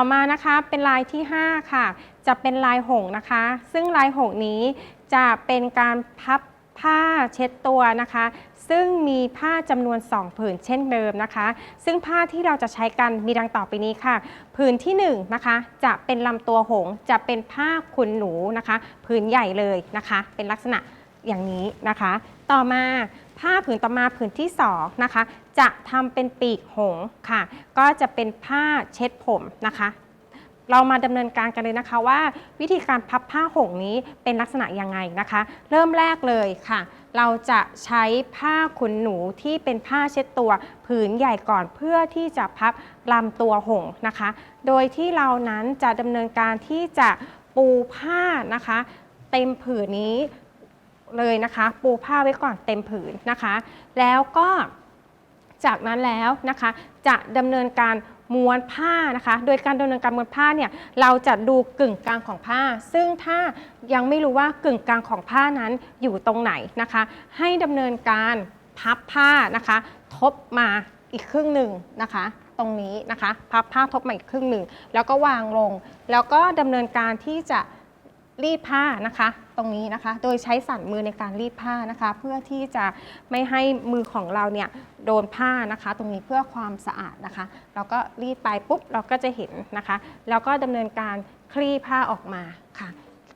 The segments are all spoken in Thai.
ต่อมานะคะเป็นลายที่ 5 ค่ะ จะเป็นลายหงนะคะ ซึ่งลายหงนี้จะเป็นการพับผ้าเช็ดตัวนะคะ ซึ่งมีผ้าจำนวน 2 ผืนเช่นเดิมนะคะ ซึ่งผ้าที่เราจะใช้กันมีดังต่อไปนี้ค่ะ ผืนที่1นะคะจะเป็นลำตัวหงจะเป็นผ้าขนหนูนะคะ ผืนใหญ่เลยนะคะ เป็นลักษณะอย่างนี้นะคะ ต่อมา ผ้าผืนต่อมาผืนที่2นะคะ จะทำเป็นปีกหงค่ะ ก็จะเป็นผ้าเช็ดผมนะคะ เรามาดำเนินการกันเลยนะคะว่า วิธีการพับผ้าห่มนี้เป็นลักษณะยังไงนะคะ เริ่มแรกเลยค่ะ เราจะใช้ผ้าขนหนูที่เป็นผ้าเช็ดตัว ผืนใหญ่ก่อนเพื่อที่จะพับลำตัวห่มนะคะ โดยที่เรานั้นจะดำเนินการที่จะปูผ้านะคะ เต็มผืนนี้ เลยนะคะ ปูผ้าไว้ก่อนเต็มผืนนะคะ แล้วก็จากนั้นแล้วนะคะ จะดำเนินการม้วนผ้านะคะ โดยการดำเนินการม้วนผ้าเนี่ยเราจะดูกึ่งกลางของผ้า ซึ่งถ้ายังไม่รู้ว่ากึ่งกลางของผ้านั้นอยู่ตรงไหนนะคะ ให้ดำเนินการพับผ้านะคะ ทบมาอีกครึ่งหนึ่งนะคะ ตรงนี้นะคะ พับผ้าทบมาอีกครึ่งหนึ่งแล้วก็วางลง แล้วก็ดำเนินการที่จะ รีดผ้านะคะ ตรงนี้นะคะ โดยใช้สันมือในการรีดผ้านะคะ เพื่อที่จะไม่ให้มือของเราเนี่ยโดนผ้านะคะ ตรงนี้เพื่อความสะอาดนะคะ เราก็รีดไปปุ๊บเราก็จะเห็นนะคะ แล้วก็ดำเนินการคลี่ผ้าออกมาค่ะ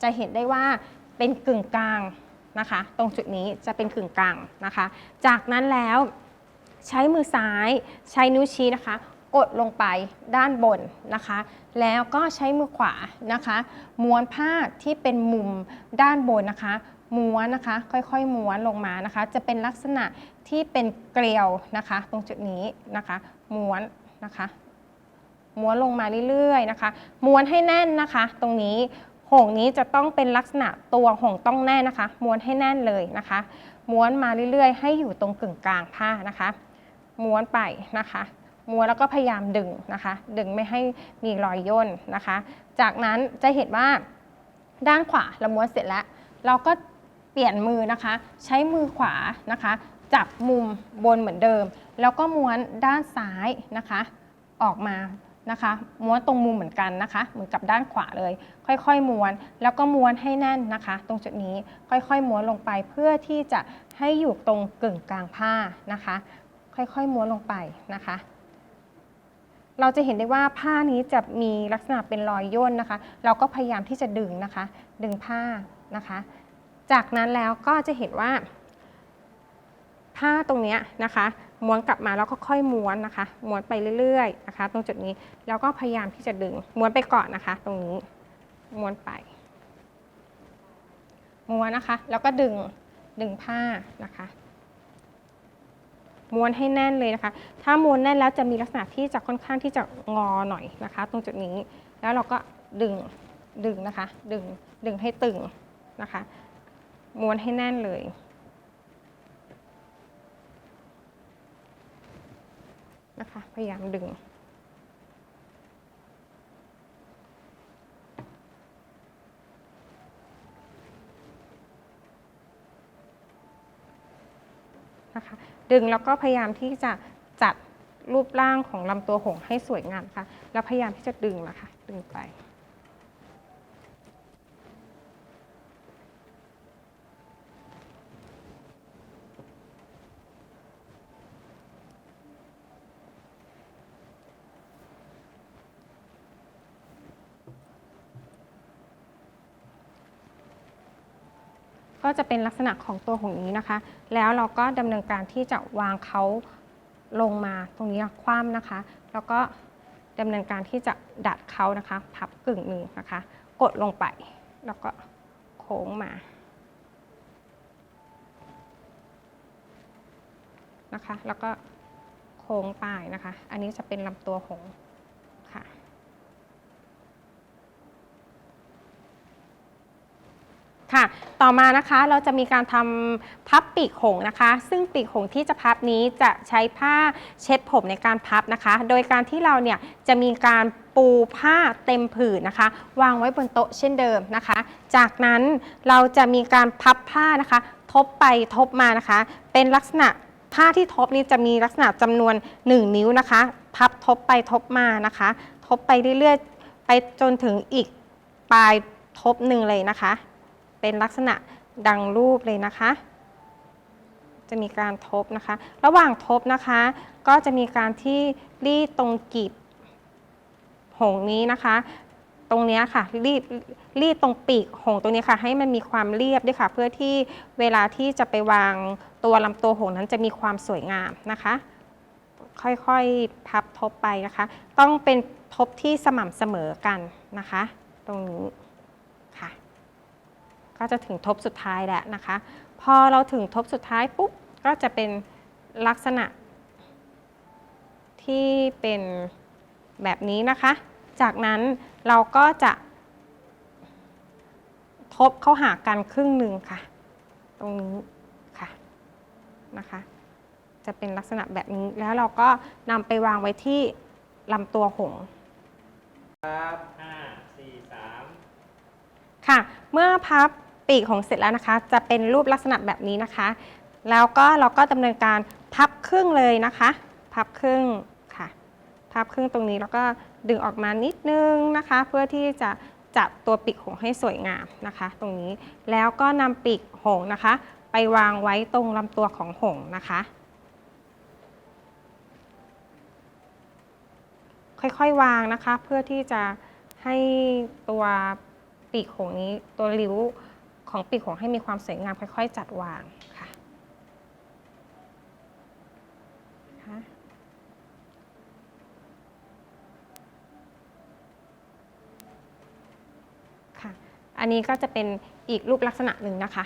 จะเห็นได้ว่าเป็นกึ่งกลางนะคะ ตรงจุดนี้จะเป็นกึ่งกลางนะคะ จากนั้นแล้วใช้มือซ้ายใช้นิ้วชี้นะคะ กดลงไปด้านบนนะคะ แล้วก็ใช้มือขวานะคะ ม้วนผ้าที่เป็นมุมด้านบนนะคะ ม้วนนะคะ ค่อยๆ ม้วนลงมานะคะ จะเป็นลักษณะที่เป็นเกลียวนะคะ ตรงจุดนี้นะคะ ม้วนนะคะ ม้วนลงมาเรื่อยๆนะคะ ม้วนให้แน่นนะคะ ตรงนี้ห่งนี้จะต้องเป็นลักษณะตัวห่งต้องแน่นนะคะ ม้วนให้แน่นเลยนะคะ ม้วนมาเรื่อยๆ ให้อยู่ตรงกึ่งกลางผ้านะคะ ม้วนไปนะคะ ม้วนแล้วก็พยายามดึงนะคะ ดึงไม่ให้มีรอยย่นนะคะ จากนั้นจะเห็นว่าด้านขวาเราม้วนเสร็จแล้ว เราก็เปลี่ยนมือนะคะ ใช้มือขวานะคะ จับมุมบนเหมือนเดิม แล้วก็ม้วนด้านซ้ายนะคะ ออกมานะคะม้วนตรงมุมเหมือนกันนะคะ เหมือนกับด้านขวาเลย ค่อยๆม้วน แล้วก็ม้วนให้แน่นนะคะ ตรงจุดนี้ค่อยๆม้วนลงไปเพื่อที่จะให้อยู่ตรงกึ่งกลางผ้านะคะ ค่อยๆม้วนลงไปนะคะ เราจะเห็นได้ว่าผ้านี้จะมีลักษณะเป็นรอยย่นนะคะ เราก็พยายามที่จะดึงนะคะ ดึงผ้านะคะ จากนั้นแล้วก็จะเห็นว่า ผ้าตรงเนี้ยนะคะม้วนกลับมาแล้วก็ค่อยม้วนนะคะ ม้วนไปเรื่อยๆนะคะ ตรงจุดนี้แล้วก็พยายามที่จะดึงม้วนไปก่อนนะคะ ตรงนี้ม้วนไป ม้วนนะคะ แล้วก็ดึงดึงผ้านะคะ ม้วนให้แน่นเลยนะคะ ถ้าม้วนแน่นแล้วจะมีลักษณะที่จะค่อนข้างที่จะงอหน่อยนะคะ ตรงจุดนี้ แล้วเราก็ดึง ดึงนะคะ ดึง ดึงให้ตึงนะคะ ม้วนให้แน่นเลยนะคะ พยายามดึง นะคะ ดึงแล้วก็พยายามที่จะจัดรูปร่างของลำตัวหงส์ให้สวยงามค่ะ แล้วพยายามที่จะดึงนะคะ ดึงไป ก็จะเป็นลักษณะของตัวหงนี้นะคะ แล้วเราก็ดำเนินการที่จะวางเขาลงมาตรงนี้คว่ำนะคะ แล้วก็ดำเนินการที่จะดัดเขานะคะ พับกึ่งหนึ่งนะคะ กดลงไป แล้วก็โค้งมานะคะ แล้วก็โค้งปลายนะคะ อันนี้จะเป็นลำตัวหงส์ค่ะ ค่ะ ต่อมานะคะเราจะมีการทำพับปีกหงนะคะ ซึ่งปีกหงที่จะพับนี้จะใช้ผ้าเช็ดผมในการพับนะคะ โดยการที่เราเนี่ยจะมีการปูผ้าเต็มผืนนะคะ วางไว้บนโต๊ะเช่นเดิมนะคะ จากนั้นเราจะมีการพับผ้านะคะ ทบไปทบมานะคะ เป็นลักษณะผ้าที่ทบนี้จะมีลักษณะจำนวน 1 นิ้วนะคะ พับทบไปทบมานะคะ ทบไปเรื่อยๆ ไปจนถึงอีกปลายทบหนึ่งเลยนะคะ เป็นลักษณะดังรูปเลยนะคะ จะมีการทบนะคะ ระหว่างทบนะคะ ก็จะมีการที่รีดตรงกีบหงนี้นะคะ ตรงเนี้ยค่ะรีดรีดตรงปีกหงตรงนี้ค่ะ ให้มันมีความเรียบด้วยค่ะ เพื่อที่เวลาที่จะไปวางตัวลำตัวหงนั้นจะมีความสวยงามนะคะ ค่อยๆพับทบไปนะคะ ต้องเป็นทบที่สม่ำเสมอกันนะคะ ตรงนี้ ก็จะถึงทบสุดท้ายแล้วนะคะ พอเราถึงทบสุดท้ายปุ๊บก็จะเป็นลักษณะ ที่เป็นแบบนี้นะคะ จากนั้นเราก็จะทบเข้าหากันครึ่งหนึ่งค่ะ ตรงนี้ค่ะนะคะ จะเป็นลักษณะแบบนี้แล้วเราก็นำไปวางไว้ที่ลำตัวหงส์ครับห้าสี่สามค่ะ เมื่อพับ ปีกหงเสร็จแล้วนะคะ จะเป็นรูปลักษณะแบบนี้นะคะ แล้วก็เราก็ดำเนินการพับครึ่งเลยนะคะ พับครึ่งค่ะ พับครึ่งตรงนี้แล้วก็ดึงออกมานิดนึงนะคะ เพื่อที่จะจับตัวปีกหงให้สวยงามนะคะ ตรงนี้แล้วก็นำปีกหงนะคะ ไปวางไว้ตรงลำตัวของหงนะคะค่อยๆ วางนะคะ เพื่อที่จะให้ตัวปีกหงนี้ตัวริ้ว ของปีกหงให้มีความสวยงามค่อย ๆ จัดวางค่ะค่ะ อันนี้ก็จะเป็นอีกรูปลักษณะหนึ่งนะคะ